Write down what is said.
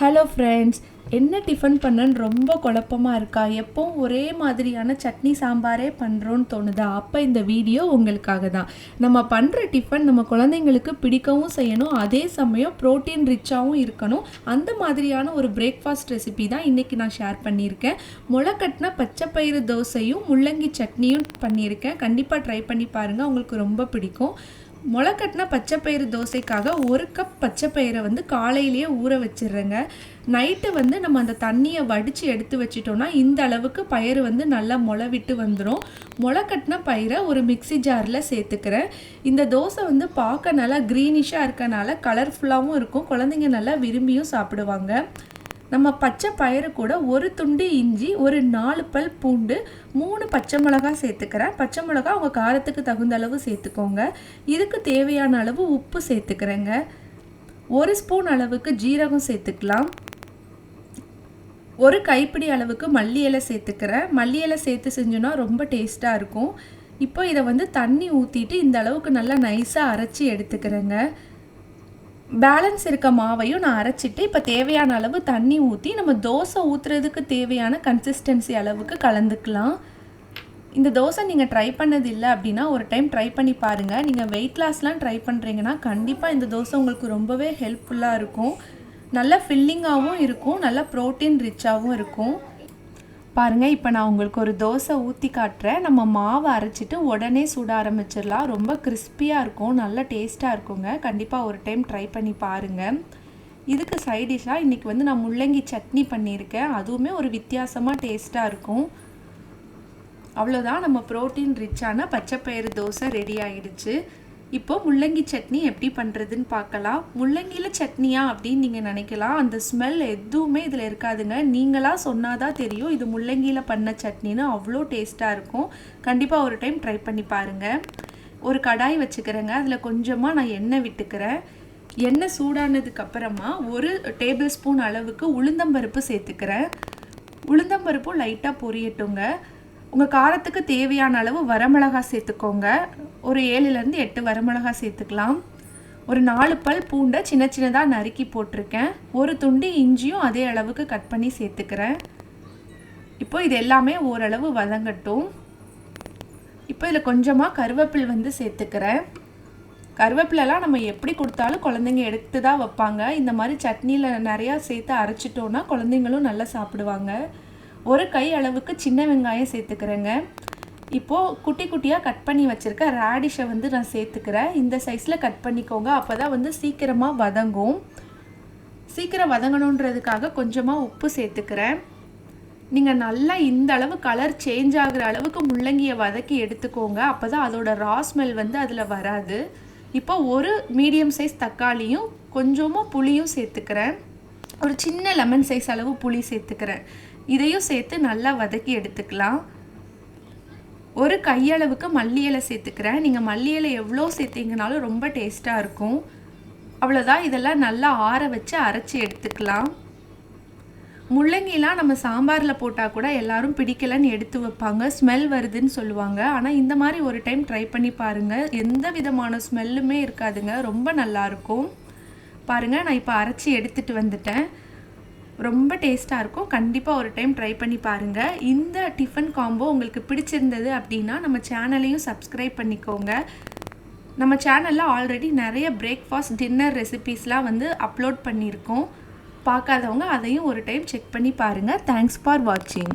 Hello friends என்ன tiffin பண்ணுன்னு ரொம்ப குழப்பமாக இருக்கா? எப்போவும் ஒரே மாதிரியான சட்னி சாம்பாரே பண்ணுறோன்னு தோணுதா? அப்போ இந்த வீடியோ உங்களுக்காக தான். நம்ம பண்ணுற டிஃபன் நம்ம குழந்தைங்களுக்கு பிடிக்கவும் செய்யணும். அதே சமயம் ப்ரோட்டீன் ரிச்சாகவும் இருக்கணும். அந்த மாதிரியான ஒரு பிரேக்ஃபாஸ்ட் ரெசிபி தான் இன்றைக்கி நான் ஷேர் பண்ணியிருக்கேன். முளைக்கட்டின பச்சைப்பயிறு தோசையும் முள்ளங்கி சட்னியும் பண்ணியிருக்கேன். கண்டிப்பாக ட்ரை பண்ணி பாருங்கள் உங்களுக்கு ரொம்ப பிடிக்கும். முளைக்கட்டின பச்சைப்பயிறு தோசைக்காக ஒரு கப் பச்சைப்பயிரை வந்து காலையிலேயே ஊற வச்சிடுறேங்க. நைட்டு வந்து நம்ம அந்த தண்ணியை வடித்து எடுத்து வச்சிட்டோம்னா இந்த அளவுக்கு பயிறு வந்து நல்லா முளை விட்டு வந்துடும் முளைக்கட்டின பயிரை ஒரு மிக்சி ஜாரில் சேர்த்துக்கிறேன். இந்த தோசை வந்து பார்க்க நல்லா க்ரீனிஷாக இருக்கனால கலர்ஃபுல்லாகவும் இருக்கும். குழந்தைங்க நல்லா விரும்பியும் சாப்பிடுவாங்க. நம்ம பச்சை பயிறு கூட ஒரு துண்டு இஞ்சி ஒரு நாலு பல் பூண்டு மூணு பச்சை மிளகா சேர்த்துக்கிறேன். பச்சை மிளகா உங்கள் காரத்துக்கு தகுந்த அளவு சேர்த்துக்கோங்க. இதுக்கு தேவையான அளவு உப்பு சேர்த்துக்கிறேங்க. ஒரு ஸ்பூன் அளவுக்கு ஜீரகம் சேர்த்துக்கலாம். ஒரு கைப்பிடி அளவுக்கு மல்லி இலை சேர்த்துக்கிறேன். மல்லி இலை சேர்த்து செஞ்சோன்னா ரொம்ப டேஸ்ட்டாக இருக்கும். இப்போ இதை வந்து தண்ணி ஊற்றிட்டு இந்த அளவுக்கு நல்லா நைஸாக அரைச்சி எடுத்துக்கிறேங்க. பேலன்ஸ் இருக்க மாவையும் நான் அரைச்சிட்டு இப்போ தேவையான அளவு தண்ணி ஊற்றி நம்ம தோசை ஊற்றுறதுக்கு தேவையான கன்சிஸ்டன்சி அளவுக்கு கலந்துக்கலாம். இந்த தோசை நீங்கள் ட்ரை பண்ணது இல்லை அப்படின்னா ஒரு டைம் ட்ரை பண்ணி பாருங்கள் நீங்கள் வெயிட் லாஸ்லாம் ட்ரை பண்ணுறீங்கன்னா கண்டிப்பாக இந்த தோசை உங்களுக்கு ரொம்பவே ஹெல்ப்ஃபுல்லாக இருக்கும். நல்லா ஃபில்லிங்காகவும் இருக்கும். நல்ல ப்ரோட்டீன் ரிச்சாகவும் இருக்கும். பாருங்கள் இப்போ நான் உங்களுக்கு ஒரு தோசை ஊற்றி காட்டுறேன். நம்ம மாவை அரைச்சிட்டு உடனே சுட ஆரம்பிச்சிடலாம். ரொம்ப கிறிஸ்பியாக இருக்கும் நல்ல டேஸ்ட்டாக இருக்குங்க. கண்டிப்பாக ஒரு டைம் ட்ரை பண்ணி பாருங்கள் இதுக்கு சைடிஷாக இன்றைக்கி வந்து நான் முள்ளங்கி சட்னி பண்ணியிருக்கேன். அதுவுமே ஒரு வித்தியாசமாக டேஸ்ட்டாக இருக்கும். அவ்வளோதான் நம்ம ப்ரோட்டீன் ரிச்சான பச்சைப்பயிறு தோசை ரெடி ஆகிடுச்சு இப்போ முள்ளங்கி சட்னி எப்படி பண்ணுறதுன்னு பார்க்கலாம். முள்ளங்கியில் சட்னியா அப்படின்னு நீங்கள் நினைக்கலாம். அந்த ஸ்மெல் எதுவுமே இதில் இருக்காதுங்க. நீங்களாக சொன்னாதான் தெரியும் இது முள்ளங்கியில் பண்ண சட்னின்னு அவ்வளோ டேஸ்ட்டாக இருக்கும். கண்டிப்பாக ஒரு டைம் ட்ரை பண்ணி பாருங்கள் ஒரு கடாய் வச்சுக்கிறேங்க. அதில் கொஞ்சமாக நான் எண்ணெய் விட்டுக்கிறேன். எண்ணெய் சூடானதுக்கு அப்புறமா ஒரு டேபிள் ஸ்பூன் அளவுக்கு உளுந்தம்பருப்பு சேர்த்துக்கிறேன். உளுந்தம்பருப்பும் லைட்டாக பொரியட்டுங்க. உங்கள் காரத்துக்கு தேவையான அளவு வரமிளகா சேர்த்துக்கோங்க. ஒரு ஏழுலேருந்து எட்டு வரமிளகா சேர்த்துக்கலாம். ஒரு நாலு பல் பூண்டை சின்ன சின்னதாக நறுக்கி போட்டிருக்கேன். ஒரு துண்டு இஞ்சியும் அதே அளவுக்கு கட் பண்ணி சேர்த்துக்கிறேன். இப்போ இது எல்லாமே ஓரளவு வதங்கட்டும். இப்போ இதில் கொஞ்சமாக கருவேப்பில் வந்து சேர்த்துக்கிறேன். கருவேப்பிலெல்லாம் நம்ம எப்படி கொடுத்தாலும் குழந்தைங்க எடுத்து தான் வைப்பாங்க. இந்த மாதிரி சட்னியில் நிறையா சேர்த்து அரைச்சிட்டோன்னா குழந்தைங்களும் நல்லா சாப்பிடுவாங்க. ஒரு கை அளவுக்கு சின்ன வெங்காயம் சேர்த்துக்கிறேங்க. இப்போது குட்டி குட்டியாக கட் பண்ணி வச்சுருக்க ரேடிஷை வந்து நான் சேர்த்துக்கிறேன். இந்த சைஸில் கட் பண்ணிக்கோங்க. அப்போ தான் வந்து சீக்கிரமாக வதங்கும். சீக்கிரம் வதங்கணுன்றதுக்காக கொஞ்சமாக உப்பு சேர்த்துக்கிறேன். நீங்கள் நல்லா இந்த அளவு கலர் சேஞ்ச் ஆகிற அளவுக்கு முள்ளங்கியை வதக்கி எடுத்துக்கோங்க. அப்போ தான் அதோட ரா ஸ்மெல் வந்து அதில் வராது. இப்போ ஒரு மீடியம் சைஸ் தக்காளியும் கொஞ்சமாக புளியும் சேர்த்துக்கிறேன். ஒரு சின்ன லெமன் சைஸ் அளவு புளி சேர்த்துக்கிறேன். இதையும் சேர்த்து நல்லா வதக்கி எடுத்துக்கலாம். ஒரு கையளவுக்கு மல்லி இலை சேர்த்துக்கிறேன். நீங்கள் மல்லி இலை எவ்வளோ சேர்த்தீங்கனாலும் ரொம்ப டேஸ்ட்டாக இருக்கும். அவ்வளோதான் இதெல்லாம் நல்லா ஆற வச்சு அரைச்சி எடுத்துக்கலாம். முள்ளங்கிலாம் நம்ம சாம்பாரில் போட்டால் கூட எல்லாரும் பிடிக்கலன்னு எடுத்து வைப்பாங்க. ஸ்மெல் வருதுன்னு சொல்லுவாங்க. ஆனால் இந்த மாதிரி ஒரு டைம் ட்ரை பண்ணி பாருங்கள் எந்த விதமான ஸ்மெல்லுமே இருக்காதுங்க. ரொம்ப நல்லாயிருக்கும் பாருங்கள் நான் இப்போ அரைச்சி எடுத்துகிட்டு வந்துட்டேன். ரொம்ப டேஸ்ட்டாக இருக்கும். கண்டிப்பாக ஒரு டைம் ட்ரை பண்ணி பாருங்கள் இந்த டிஃபன் காம்போ உங்களுக்கு பிடிச்சிருந்தது அப்படின்னா நம்ம சேனலையும் சப்ஸ்கிரைப் பண்ணிக்கோங்க. நம்ம சேனலில் ஆல்ரெடி நிறைய பிரேக்ஃபாஸ்ட் டின்னர் ரெசிபீஸ்லாம் வந்து அப்லோட் பண்ணியிருக்கோம். பார்க்காதவங்க அதையும் ஒரு டைம் செக் பண்ணி பாருங்கள் தேங்க்ஸ் ஃபார் வாட்சிங்